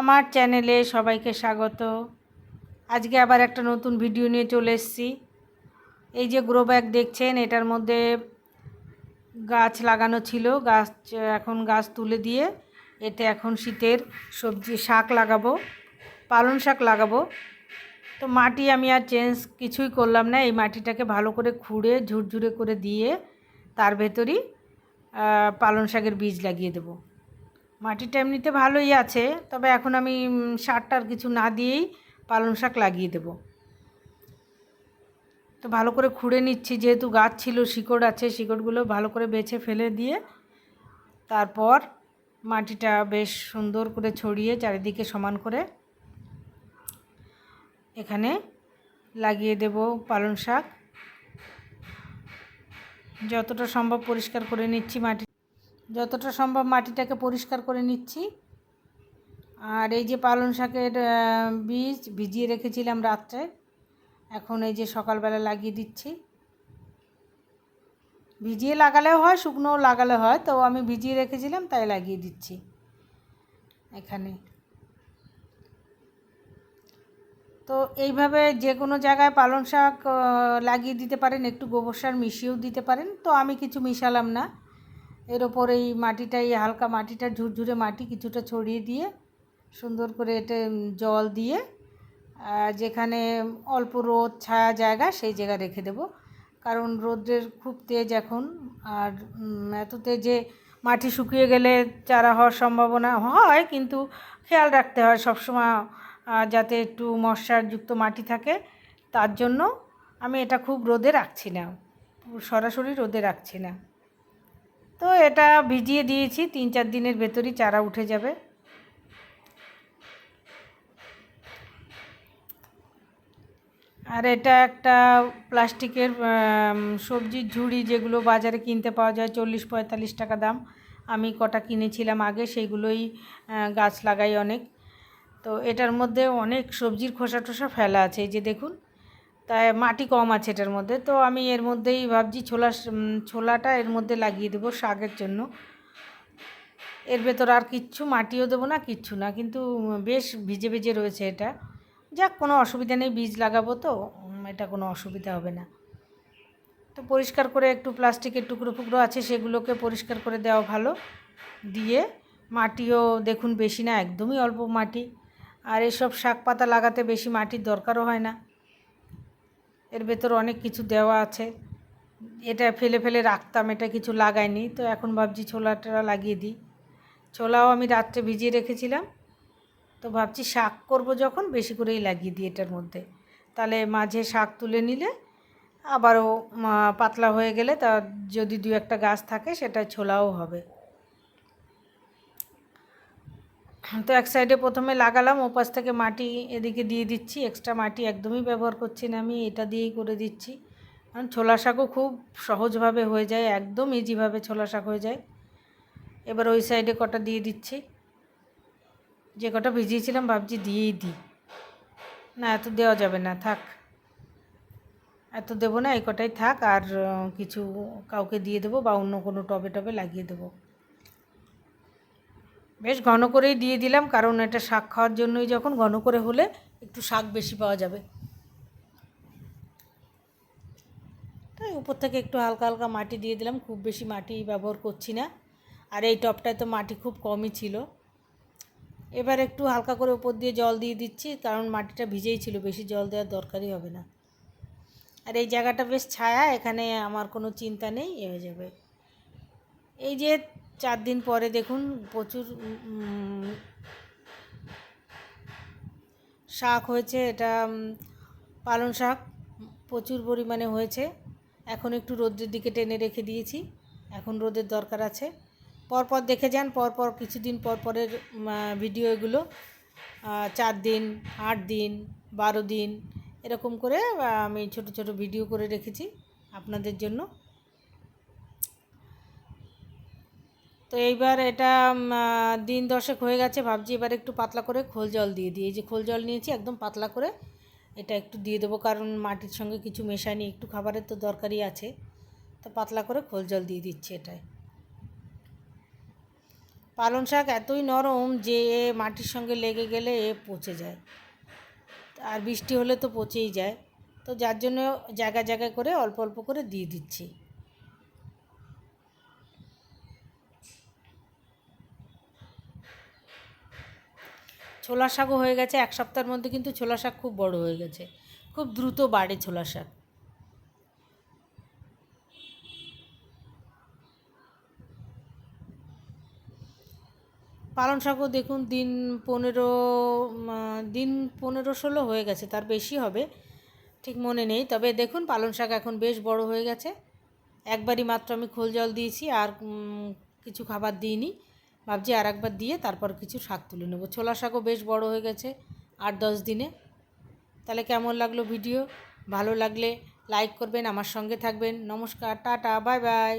আমার চ্যানেলে সবাইকে স্বাগত। আজকে আবার একটা নতুন ভিডিও নিয়ে চলে এসেছি। এই যে গ্রো ব্যাগ দেখছেন, এটার মধ্যে গাছ লাগানো ছিল। গাছ, এখন গাছ তুলে দিয়ে এতে এখন শীতের সবজি শাক লাগাবো পালং শাক লাগাবো। তো মাটি আমি আর চেঞ্জ কিছুই করলাম না। এই মাটিটাকে ভালো করে খুঁড়ে, ঝুরঝুরে করে দিয়ে তার ভেতরই পালং শাকের বীজ লাগিয়ে দেবো। মাটিটা এমনিতে ভালোই আছে, তবে এখন আমি সারটার কিছু না দিয়েই পালং শাক লাগিয়ে দেব। তো ভালো করে খুঁড়ে নিচ্ছি, যেহেতু গাছ ছিল, শিকড় আছে, শিকড়গুলো ভালো করে বেছে ফেলে দিয়ে তারপর মাটিটা বেশ সুন্দর করে ছড়িয়ে চারিদিকে সমান করে এখানে লাগিয়ে দেব পালং শাক। যতটা সম্ভব পরিষ্কার করে নিচ্ছি মাটি যতটা সম্ভব মাটিটাকে পরিষ্কার করে নিচ্ছি। আর এই যে পালং শাকের বীজ ভিজিয়ে রেখেছিলাম রাত্রে, এখন এই যে সকালবেলা লাগিয়ে দিচ্ছি। ভিজিয়ে লাগালেও হয়, শুকনোও লাগালে হয়, তো আমি ভিজিয়ে রেখেছিলাম, তাই লাগিয়ে দিচ্ছি এখানে। তো এইভাবে যে কোনো জায়গায় পালং শাক লাগিয়ে দিতে পারেন, একটু গোবর সার মিশিয়েও দিতে পারেন, তো আমি কিছু মিশালাম না। এর ওপর এই মাটিটাই হালকা মাটিটা ঝুরঝুরে মাটি কিছুটা ছড়িয়ে দিয়ে সুন্দর করে উম, জল দিয়ে যেখানে অল্প রোদ ছায়া জায়গা সেই জায়গা রেখে দেব। কারণ রোদের খুব তেজ এখন আর এত তেজে মাটি শুকিয়ে গেলে চারা হওয়ার সম্ভাবনা হয় কিন্তু খেয়াল রাখতে হয় সবসময় যাতে একটু মশারযুক্ত মাটি থাকে। তার জন্য আমি এটা খুব রোদে রাখছি না সরাসরি রোদে রাখছি না। তো এটা ভিজিয়ে দিয়েছি, তিন চার দিনের ভেতরই চারা উঠে যাবে। আর এটা একটা প্লাস্টিকের সবজির ঝুড়ি যেগুলো বাজারে কিনতে পাওয়া যায়, চল্লিশ পঁয়তাল্লিশ টাকা দাম। আমি কটা কিনেছিলাম আগে, সেইগুলোই গাছ লাগাই অনেক। তো এটার মধ্যে অনেক সবজির খোসা টোসা ফেলা আছে, এই যে দেখুন। তাই মাটি কম আছে এটার মধ্যে। তো আমি এর মধ্যেই ভাবছি ছোলা ছোলাটা এর মধ্যে লাগিয়ে দেবো শাকের জন্য। এর ভেতর আর কিচ্ছু, মাটিও দেবো না, কিচ্ছু না। কিন্তু বেশ ভিজে ভিজে রয়েছে এটা। যাক, কোনো অসুবিধা নেই, বীজ লাগাবো তো। এটা কোনো অসুবিধা হবে না। তো পরিষ্কার করে একটু প্লাস্টিকের টুকরো টুকরো আছে, সেগুলোকে পরিষ্কার করে দেওয়া ভালো। দিয়ে মাটিও দেখুন বেশি না, একদমই অল্প মাটি। আর এসব শাক পাতা লাগাতে বেশি মাটির দরকারও হয় না। এর ভেতর অনেক কিছু দেওয়া আছে। এটা ফেলে ফেলে রাখতাম, এটা কিছু লাগাইনি। তো এখন ভাবছি ছোলাটা লাগিয়ে দিই। ছোলাও আমি রাত্রে ভিজিয়ে রেখেছিলাম। তো ভাবছি শাক করব যখন, বেশি করেই লাগিয়ে দিই এটার মধ্যে। তাহলে মাঝে শাক তুলে নিলে আবারও পাতলা হয়ে গেলে তা যদি দু একটা গাছ থাকে, সেটা ছোলাও হবে। তো এক সাইডে প্রথমে লাগালাম, ওপাশ থেকে মাটি এদিকে দিয়ে দিচ্ছি এক্সট্রা মাটি একদমই ব্যবহার করছি না আমি, এটা দিয়েই করে দিচ্ছি। কারণ ছোলা শাকও খুব সহজভাবে হয়ে যায়, একদম ইজিভাবে ছোলা শাক হয়ে যায়। এবার ওই সাইডে কটা দিয়ে দিচ্ছি। যে কটা ভিজিয়েছিলাম, ভাবছি দিয়েই দিই। না, এত দেওয়া যাবে না, থাক। এত দেবো না, এই কটাই থাক, আর কিছু কাউকে দিয়ে দেবো বা অন্য কোনো টবে টবে লাগিয়ে দেবো। বেশ ঘন করেই দিয়ে দিলাম, কারণ এটা শাক খাওয়ার জন্যই যখন ঘন করে হলে একটু শাক বেশি পাওয়া যাবে। তাই উপর থেকে একটু হালকা হালকা মাটি দিয়ে দিলাম, খুব বেশি মাটি ব্যবহার করছি না। আর এই টবটায় তো মাটি খুব কমই ছিল। এবার একটু হালকা করে উপর দিয়ে জল দিয়ে দিচ্ছি, কারণ মাটিটা ভিজেই ছিল, বেশি জল দেওয়ার দরকারই হবে না। আর এই জায়গাটা বেশ ছায়া, এখানে আমার কোনো চিন্তা নেই, এ হয়ে যাবে। এই যে চার দিন পরে দেখুন প্রচুর শাক হয়েছে এটা পালং শাক প্রচুর পরিমাণে হয়েছে। এখন একটু রোদের দিকে টেনে রেখে দিয়েছি। এখন রোদের দরকার আছে। পরপর দেখে যান পরপর কিছুদিন পর পরের উম, আহ, ভিডিও এগুলো চার দিন আট দিন বারো দিন এরকম করে আমি ছোট ছোট ভিডিও করে রেখেছি আপনাদের জন্য। তো এইবার এটা দিন দশেক হয়ে গেছে, ভাবছি এবার একটু পাতলা করে খোল জল দিয়ে দিই। এই যে খোল জল নিয়েছি, একদম পাতলা করে এটা একটু দিয়ে দেবো, কারণ মাটির সঙ্গে কিছু মেশায়নি, একটু খাবারের তো দরকারই আছে। তো পাতলা করে খোল জল দিয়ে দিচ্ছি এটায়। পালং শাক এতই নরম যে এ মাটির সঙ্গে লেগে গেলে এ পচে যায়। আর বৃষ্টি হলে তো পচেই যায়। তো যার জন্য জায়গায় জায়গায় করে অল্প অল্প করে দিয়ে দিচ্ছি। ছোলা শাকও হয়ে গেছে, এক সপ্তাহের মধ্যে কিন্তু ছোলা শাক খুব বড় হয়ে গেছে। খুব দ্রুত বাড়ে ছোলা শাক। পালং শাকও দেখুন দিন পনেরো দিন পনেরো ষোলো হয়ে গেছে, তার বেশি হবে, ঠিক মনে নেই। তবে দেখুন পালং শাক এখন বেশ বড় হয়ে গেছে। একবারই মাত্র আমি খোল জল দিয়েছি, আর কিছু খাবার দিইনি। ভাবছি আর একবার দিয়ে তারপর কিছু শাক তুলে নেব। ছোলা শাকও বেশ বড় হয়ে গেছে আট দশ দিনে। তাহলে কেমন লাগল ভিডিও? ভালো লাগলে লাইক করবেন, আমার সঙ্গে থাকবেন। নমস্কার, টাটা বাই বাই